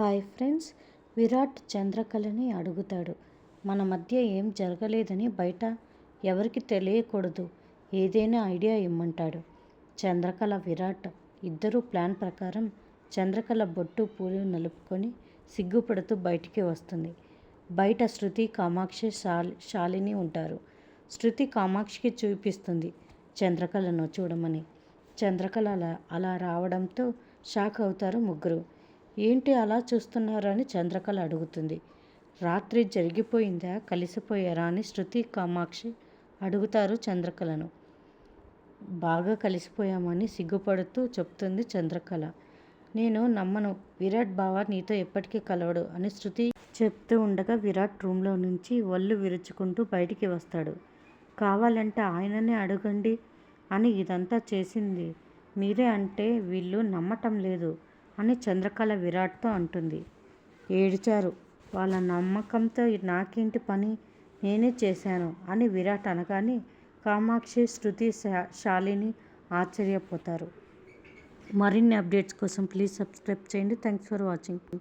Hi friends Virat చంద్రకళని అడుగుతాడు. మన మధ్య ఏం జరగలేదని బయట ఎవరికి తెలియకూడదు ఏదైనా ఐడియా ఇమ్మంటాడు. చంద్రకళ విరాట్ ఇద్దరూ ప్లాన్ ప్రకారం చంద్రకళ బొట్టు పూలు నలుపుకొని సిగ్గుపడుతూ బయటికి వస్తుంది. బయట శృతి కామాక్షి శాలి శాలిని ఉంటారు. శృతి కామాక్షికి చూపిస్తుంది చంద్రకళను చూడమని. చంద్రకళ అలా అలా రావడంతో షాక్ అవుతారు ముగ్గురు. ఏంటి అలా చూస్తున్నారు అని చంద్రకళ అడుగుతుంది. రాత్రి జరిగిపోయిందా? కలిసిపోయారా? అని శృతి కామాక్షి అడుగుతారు చంద్రకళను. బాగా కలిసిపోయామని సిగ్గుపడుతూ చెప్తుంది చంద్రకళ. నేను నమ్మను. విరాట్ బావ నీతో ఎప్పటికీ కలవడు అని శృతి చెప్తూ ఉండగా విరాట్ రూమ్లో నుంచి ఒళ్ళు విరుచుకుంటూ బయటికి వస్తాడు. కావాలంటే ఆయననే అడగండి అని ఇదంతా చేసింది. మీరే అంటే వీళ్ళు నమ్మటం లేదు. అని చంద్రకళ విరాట్తో అంటుంది. ఏడిచారు. వాళ్ళ నమ్మకంతో నాకేంటి పని? నేనే చేశాను అని విరాట్ అనగానే కామాక్షి శృతి శాలిని ఆశ్చర్యపోతారు. మరిన్ని అప్డేట్స్ కోసం ప్లీజ్ సబ్స్క్రైబ్ చేయండి. Thanks for watching.